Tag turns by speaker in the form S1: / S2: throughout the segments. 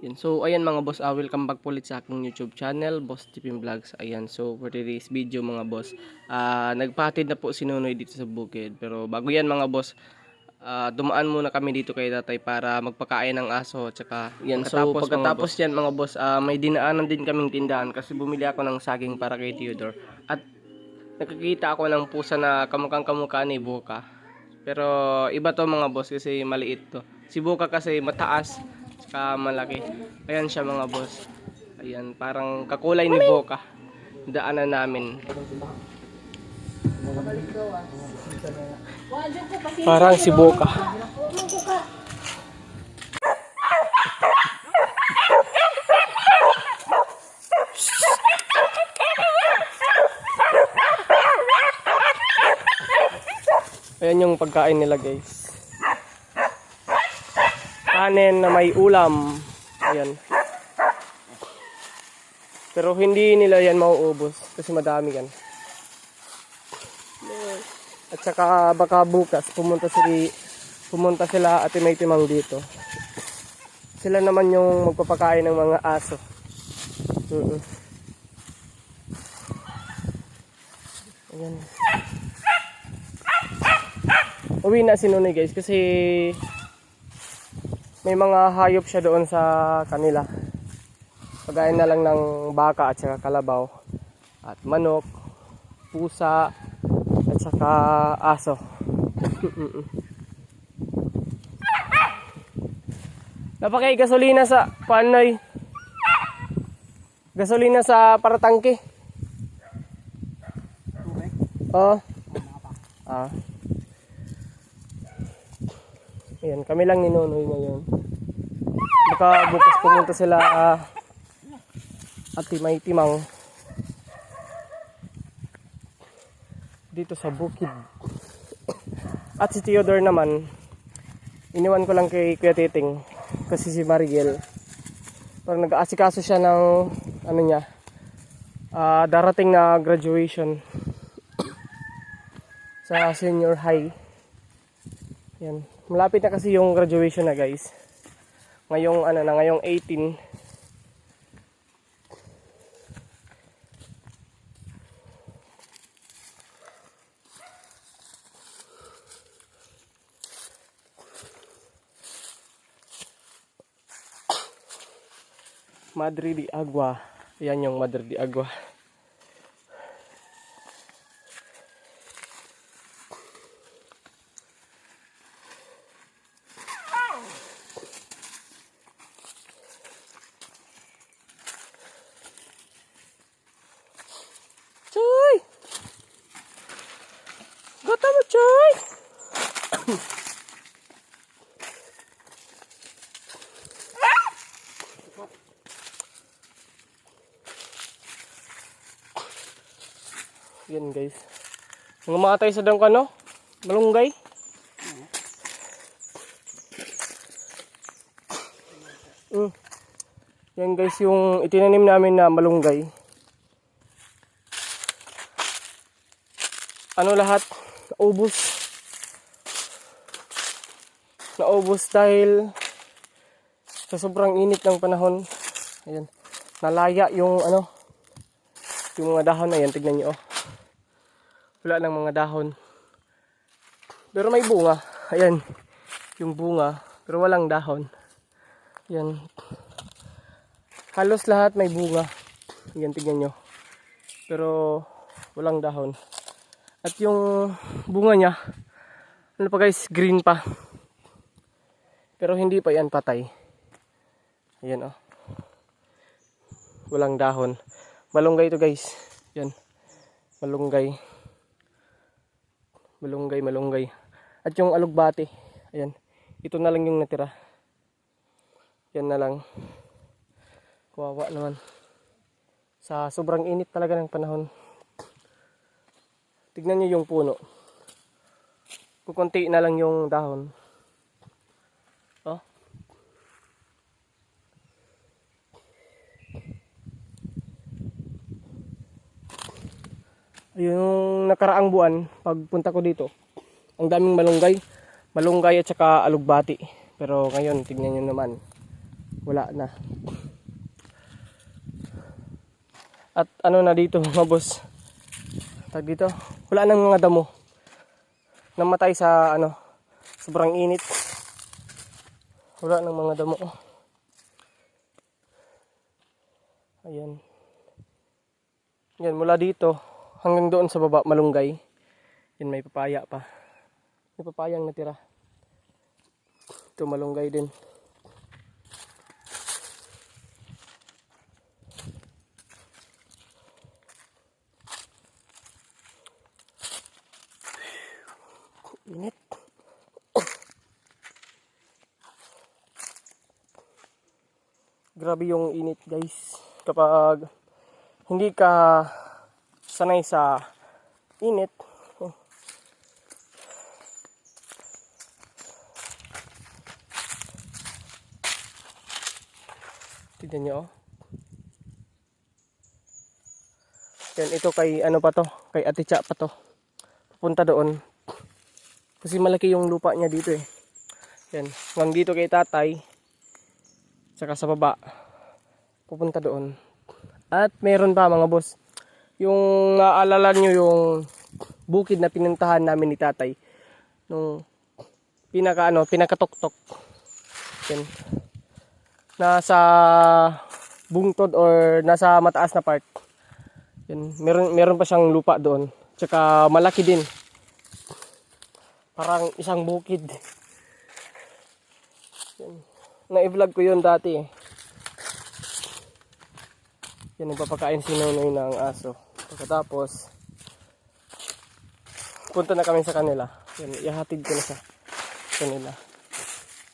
S1: Yan. So, ayan mga boss, uh, welcome back po ulit sa aking YouTube channel, Boss Tipim Vlogs. Ayan, so for today's video mga boss, ah nagpahatid na po si Nunoy dito sa bukid. Pero bago yan mga boss, ah, dumaan muna kami dito kay tatay para magpakain ng aso. Tsaka, yan, so
S2: Pagkatapos,
S1: pagkatapos yan mga boss, ah, may dinaanan din kaming tindahan kasi bumili ako ng saging para kay Theodore. At nakikita ako ng pusa na kamukhang kamukha ni Boka. Pero iba to mga boss kasi maliit to. Si Boka kasi mataas, saka malaki. Ayan siya mga boss. Ayan, parang kakulay ni Boka. Daanan namin. Parang si Boka. Ayan yung pagkain nila guys. Kanin na may ulam. Ayan. Pero hindi nila yan mauubos kasi madami yan. At saka baka bukas pumunta si pumunta sila at may timang dito. Sila naman yung magpapakain ng mga aso. Mm Ayan. Uwi na si Nunoy guys kasi may mga hayop siya doon sa kanila. Pagkain na lang ng baka at saka kalabaw at manok, pusa at saka aso. Napakay gasolina sa panoy. Gasolina sa paratangke. Oh. Ah. Ayan, kami lang ni Nonoy ngayon. Baka bukas pumunta sila uh, at Timay Timang dito sa bukid. At si Theodore naman, iniwan ko lang kay Kuya Titing kasi si Mariel parang nag-aasikaso siya ng ano niya ah, darating na graduation sa senior high. Yan. Malapit na kasi yung graduation na guys. Ngayong ano na, ngayong 18. Madre de Agua. Yan yung Madre de Agua. Yan guys. Mga matay sa dang kano? Malunggay? Mm. Yan guys yung itinanim namin na malunggay. Ano lahat? Naubos. Naubos dahil sa sobrang init ng panahon. Ayan. Nalaya yung ano, yung mga dahon na yan. Tignan nyo oh wala ng mga dahon. Pero may bunga. Ayan. Yung bunga. Pero walang dahon. Ayan. Halos lahat may bunga. Ayan, tignan nyo. Pero walang dahon. At yung bunga niya, ano pa guys, green pa. Pero hindi pa yan patay. Ayan oh. Walang dahon. Malunggay to guys. Yan. Malunggay malunggay malunggay at yung alugbati ayan ito na lang yung natira yan na lang kawawa naman sa sobrang init talaga ng panahon tignan nyo yung puno kukunti na lang yung dahon yung nakaraang buwan pagpunta ko dito ang daming malunggay malunggay at saka alugbati pero ngayon tignan nyo naman wala na. At ano na dito mga boss, tag dito, wala nang mga damo. Namatay sa ano, sobrang init. Wala nang mga damo. Ayan. Yan, mula dito hanggang doon sa baba, malunggay. Yan, may papaya pa. May papayang natira. Ito, malunggay din. Init. Grabe yung init guys. Kapag hindi ka sanay sa init. Tignan nyo oh. Yan, ito kay ano pa to, kay Ate Cha pa to. Pupunta doon. Kasi malaki yung lupa niya dito eh. Yan, hanggang dito kay tatay. Tsaka sa baba. Pupunta doon. At meron pa mga boss. Yung naaalala nyo yung bukid na pinuntahan namin ni tatay. Nung pinaka ano, pinakatok-tok. Yan. Nasa bungtod or nasa mataas na part. Yan, meron meron pa siyang lupa doon. Tsaka malaki din. Parang isang bukid. Yan. Na-vlog ko yun dati. Yan, nagpapakain si Nonoy ng aso. Pagkatapos, punta na kami sa kanila. Yan, ihatid ko na sa kanila.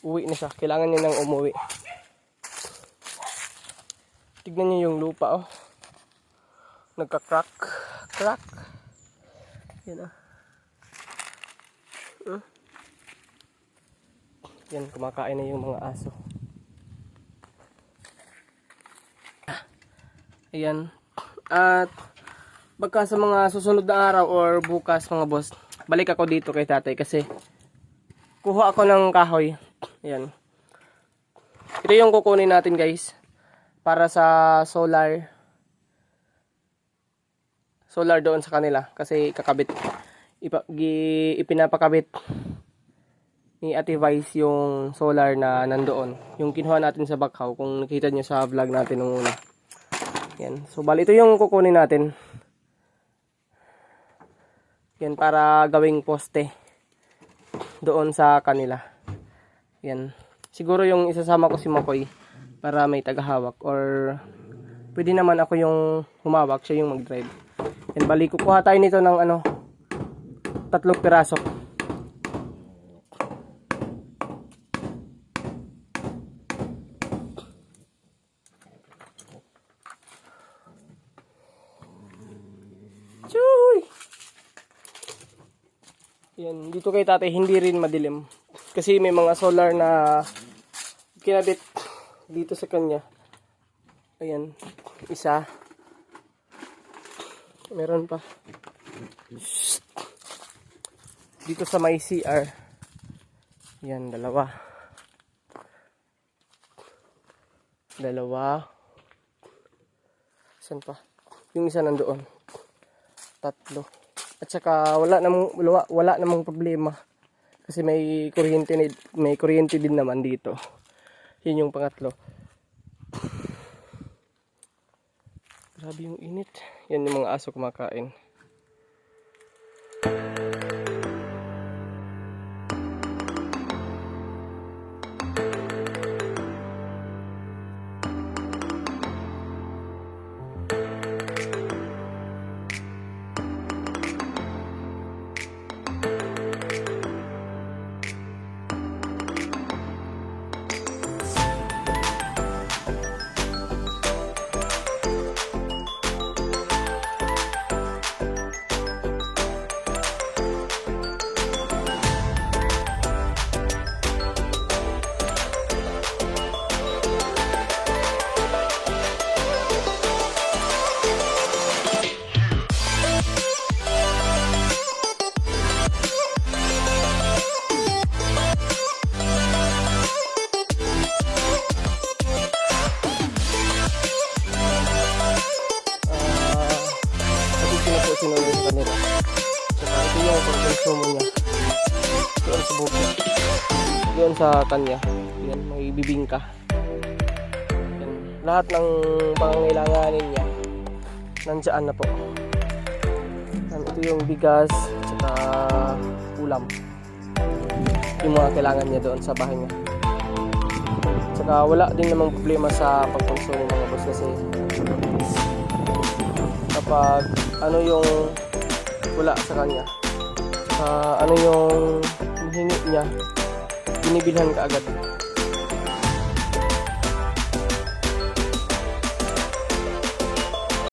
S1: Uwi na siya. Kailangan niya nang umuwi. Tignan niyo yung lupa oh. Nagka-crack. Crack. Yan ah. Uh. Yan, kumakain na yung mga aso. Ayan. At baka sa mga susunod na araw or bukas mga boss, balik ako dito kay tatay kasi kuha ako ng kahoy. Ayan. Ito yung kukunin natin guys para sa solar solar doon sa kanila kasi kakabit ipa, gi, ipinapakabit ni Ate Vice yung solar na nandoon. Yung kinuha natin sa Bakhaw kung nakita niyo sa vlog natin nung una. Yan. So, bali ito yung kukunin natin. Yan, para gawing poste. Doon sa kanila. Yan. Siguro yung isasama ko si Makoy para may tagahawak or pwede naman ako yung humawak, siya yung mag-drive. Yan, bali kukuha tayo nito ng ano, tatlong piraso. Dito kay tatay hindi rin madilim. Kasi may mga solar na kinabit dito sa kanya. Ayan, isa. Meron pa. Dito sa may CR. Yan, dalawa. Dalawa. Saan pa? Yung isa nandoon. Tatlo. At saka wala namang wala, wala namang problema. Kasi may kuryente may kuryente din naman dito. Yun yung pangatlo. Grabe yung init. Yan yung mga aso kumakain. Konsumo niya. Doon sa bukid. Doon sa kanya. Yan, may bibingka. Yan. Lahat ng pangangailanganin niya, nandiyan na po. Yan, ito yung bigas, saka ulam. Yung mga kailangan niya doon sa bahay niya. Saka wala din namang problema sa pagkonsumo mga boss kasi kapag ano yung wala sa kanya ah, ano yung hinihingi niya? Binibilhan ka agad